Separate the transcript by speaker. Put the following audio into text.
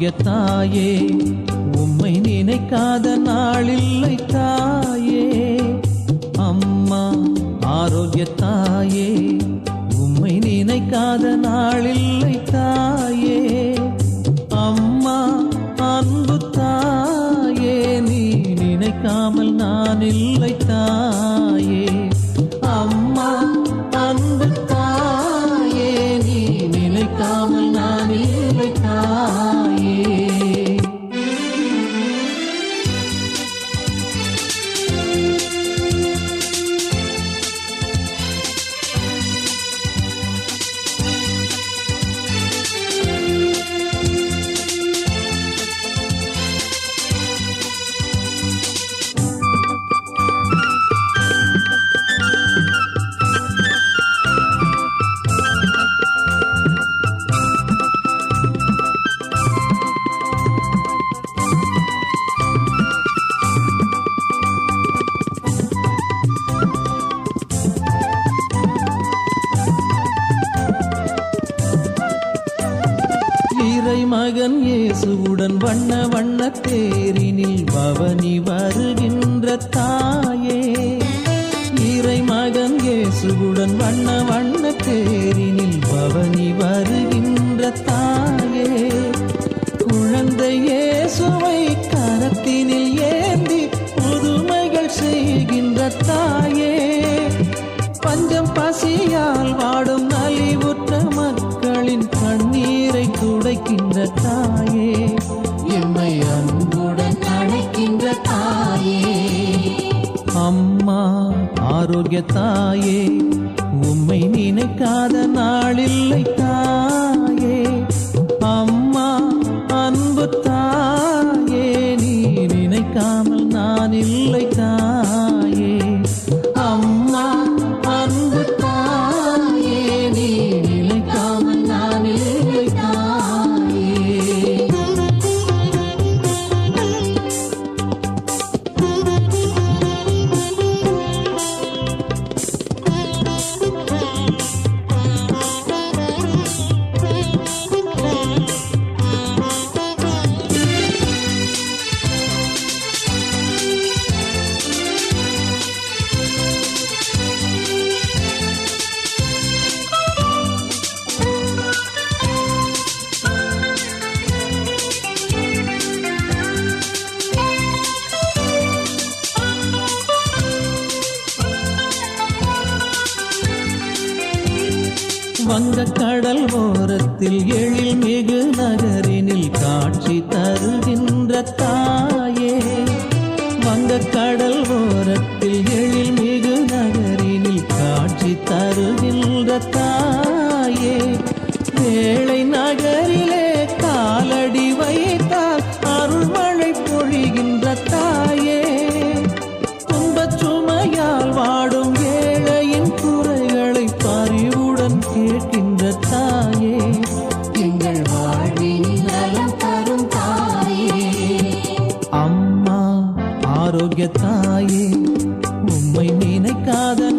Speaker 1: ஆரோக்கிய தாயே உம்மை நினைக்காத நாளில்லை தாயே. அம்மா ஆரோக்கிய தாயே உம்மை நினைக்காத நாளில்லை தாயே. அம்மா அன்பு தாயே நீ நினைக்காமல் நான் இல்லை மகன் இயேசுவுடன் வண்ண வண்ண தேரினில் பவனி வருகின்ற தாயே ஆரோக்கிய தாயே உம்மை நினைக்காத நாளில்லை தாயே. அம்மா அன்பு தாயே நீ நினைக்காமல் நான் இல்லை தான் வங்க கடல் ஓரத்தில் எழில் ஆரோக்கிய தாயே உம்மை நினைக்காத